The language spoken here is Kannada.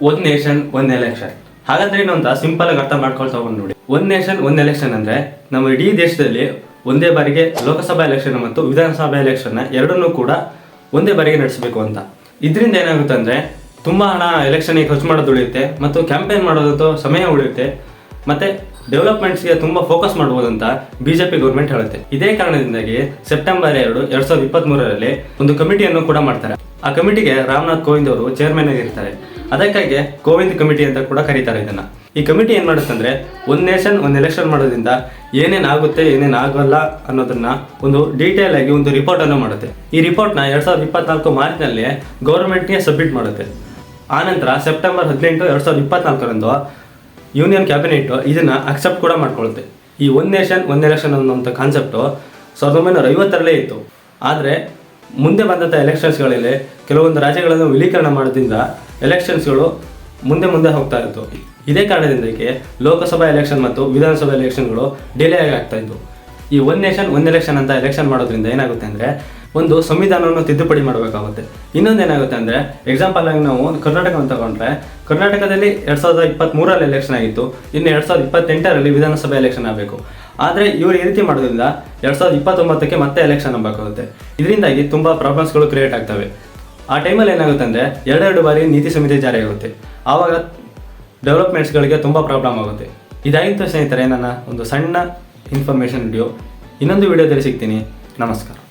ಒಂದ್ ನೇಷನ್ ಒಂದ್ ಎಲೆಕ್ಷನ್ ಹಾಗಾದ್ರೆ ಏನು ಅಂತ ಸಿಂಪಲ್ ಆಗಿ ಅರ್ಥ ಮಾಡ್ಕೊಳ್ತಾ ಹೋಗೋಣ ನೋಡಿ. ಒಂದ್ ನೇಷನ್ ಒಂದ್ ಎಲೆಕ್ಷನ್ ಅಂದ್ರೆ ನಮ್ಮ ಇಡೀ ದೇಶದಲ್ಲಿ ಒಂದೇ ಬಾರಿಗೆ ಲೋಕಸಭಾ ಎಲೆಕ್ಷನ್ ಮತ್ತು ವಿಧಾನಸಭಾ ಎಲೆಕ್ಷನ್ ಎರಡನ್ನೂ ಕೂಡ ಒಂದೇ ಬಾರಿಗೆ ನಡೆಸಬೇಕು ಅಂತ. ಇದರಿಂದ ಏನಾಗುತ್ತೆ ಅಂದ್ರೆ ತುಂಬಾ ಹಣ ಎಲೆಕ್ಷನ್ಗೆ ಖರ್ಚು ಮಾಡೋದು ಉಳಿಯುತ್ತೆ ಮತ್ತು ಕ್ಯಾಂಪೇನ್ ಮಾಡೋದಂತೂ ಸಮಯ ಉಳಿಯುತ್ತೆ ಮತ್ತೆ ಡೆವಲಪ್ಮೆಂಟ್ಸ್ಗೆ ತುಂಬಾ ಫೋಕಸ್ ಮಾಡಬಹುದು ಅಂತ ಬಿಜೆಪಿ ಗೌರ್ಮೆಂಟ್ ಹೇಳುತ್ತೆ. ಇದೇ ಕಾರಣದಿಂದಾಗಿ ಸೆಪ್ಟೆಂಬರ್ ಎರಡು, ಎರಡ್ ಸಾವಿರದ ಇಪ್ಪತ್ತ್ ಮೂರರಲ್ಲಿ ಒಂದು ಕಮಿಟಿಯನ್ನು ಕೂಡ ಮಾಡ್ತಾರೆ. ಆ ಕಮಿಟಿಗೆ ರಾಮನಾಥ್ ಕೋವಿಂದ್ ಅವರು ಚೇರ್ಮನ್ ಆಗಿರ್ತಾರೆ. ಅದಕ್ಕಾಗಿ ಕೋವಿಂದ್ ಕಮಿಟಿ ಅಂತ ಕೂಡ ಕರೀತಾರೆ ಇದನ್ನ. ಈ ಕಮಿಟಿ ಏನ್ ಮಾಡುತ್ತೆ ಅಂದ್ರೆ, ಒಂದ್ ನೇಷನ್ ಒಂದ್ ಎಲೆಕ್ಷನ್ ಮಾಡೋದ್ರಿಂದ ಏನೇನ್ ಆಗುತ್ತೆ, ಏನೇನ್ ಆಗಲ್ಲ ಅನ್ನೋದನ್ನ ಒಂದು ಡೀಟೇಲ್ ಆಗಿ ಒಂದು ರಿಪೋರ್ಟ್ ಅನ್ನು ಮಾಡುತ್ತೆ. ಈ ರಿಪೋರ್ಟ್ನ ಎರಡ್ ಸಾವಿರದ ಇಪ್ಪತ್ನಾಲ್ಕು ಮಾರ್ಚ್ನಲ್ಲಿ ಗೌರ್ಮೆಂಟ್ಗೆ ಸಬ್ಮಿಟ್ ಮಾಡುತ್ತೆ. ಆನಂತರ ಸೆಪ್ಟೆಂಬರ್ ಹದಿನೆಂಟು, ಎರಡ್ ಸಾವಿರದ ಇಪ್ಪತ್ನಾಲ್ಕರಂದು ಯೂನಿಯನ್ ಕ್ಯಾಬಿನೆಟ್ ಇದನ್ನ ಅಕ್ಸೆಪ್ಟ್ ಕೂಡ ಮಾಡ್ಕೊಳ್ಳುತ್ತೆ ಈ ಒಂದ್ ನೇಷನ್ ಒಂದ್ ಎಲೆಕ್ಷನ್ ಅನ್ನುವಂಥ ಕಾನ್ಸೆಪ್ಟು ಸಾವಿರದ ಒಂಬೈನೂರ ಐವತ್ತರಲ್ಲೇ ಇತ್ತು. ಆದರೆ ಮುಂದೆ ಬಂದಂಥ ಎಲೆಕ್ಷನ್ಸ್ಗಳಲ್ಲಿ ಕೆಲವೊಂದು ರಾಜ್ಯಗಳನ್ನು ವಿಲೀಕರಣ ಮಾಡೋದ್ರಿಂದ ಎಲೆಕ್ಷನ್ಸ್ಗಳು ಮುಂದೆ ಮುಂದೆ ಹೋಗ್ತಾ ಇತ್ತು. ಇದೇ ಕಾರಣದಿಂದಕ್ಕೆ ಲೋಕಸಭಾ ಎಲೆಕ್ಷನ್ ಮತ್ತು ವಿಧಾನಸಭಾ ಎಲೆಕ್ಷನ್ಗಳು ಡಿಲೇ ಆಗಿ ಆಗ್ತಾ ಇತ್ತು ಈ ಒನ್ ನೇಷನ್ ಒನ್ ಎಲೆಕ್ಷನ್ ಅಂತ ಎಲೆಕ್ಷನ್ ಮಾಡೋದ್ರಿಂದ ಏನಾಗುತ್ತೆ ಅಂದರೆ ಒಂದು ಸಂವಿಧಾನವನ್ನು ತಿದ್ದುಪಡಿ ಮಾಡಬೇಕಾಗುತ್ತೆ. ಇನ್ನೊಂದು ಏನಾಗುತ್ತೆ ಅಂದರೆ ಎಕ್ಸಾಂಪಲ್ ಆಗಿ ನಾವು ಕರ್ನಾಟಕವನ್ನು ತಗೊಂಡ್ರೆ, ಕರ್ನಾಟಕದಲ್ಲಿ ಎರಡು ಸಾವಿರದ ಇಪ್ಪತ್ತ್ಮೂರಲ್ಲಿ ಎಲೆಕ್ಷನ್ ಆಗಿತ್ತು, ಇನ್ನು ಎರಡು ಸಾವಿರದ ಇಪ್ಪತ್ತೆಂಟರಲ್ಲಿ ವಿಧಾನಸಭೆ ಎಲೆಕ್ಷನ್ ಆಗಬೇಕು. ಆದರೆ ಇವರು ಈ ರೀತಿ ಮಾಡೋದ್ರಿಂದ ಎರಡು ಸಾವಿರದ ಇಪ್ಪತ್ತೊಂಬತ್ತಕ್ಕೆ ಮತ್ತೆ ಎಲೆಕ್ಷನ್ ಆಗಬೇಕಾಗುತ್ತೆ. ಇದರಿಂದಾಗಿ ತುಂಬ ಪ್ರಾಬ್ಲಮ್ಸ್ಗಳು ಕ್ರಿಯೇಟ್ ಆಗ್ತವೆ. ಆ ಟೈಮಲ್ಲಿ ಏನಾಗುತ್ತೆ ಅಂದರೆ ಎರಡೆರಡು ಬಾರಿ ನೀತಿ ಸಂಹಿತೆ ಜಾರಿಯಾಗುತ್ತೆ ಆವಾಗ ಡೆವಲಪ್ಮೆಂಟ್ಸ್ಗಳಿಗೆ ತುಂಬ ಪ್ರಾಬ್ಲಮ್ ಆಗುತ್ತೆ. ಇದಾಗಿತ್ತು ಸ್ನೇಹಿತರೆ ನನ್ನ ಒಂದು ಸಣ್ಣ ಇನ್ಫಾರ್ಮೇಷನ್ ವಿಡಿಯೋ. ಇನ್ನೊಂದು ವಿಡಿಯೋದಲ್ಲಿ ಸಿಗ್ತೀನಿ. ನಮಸ್ಕಾರ.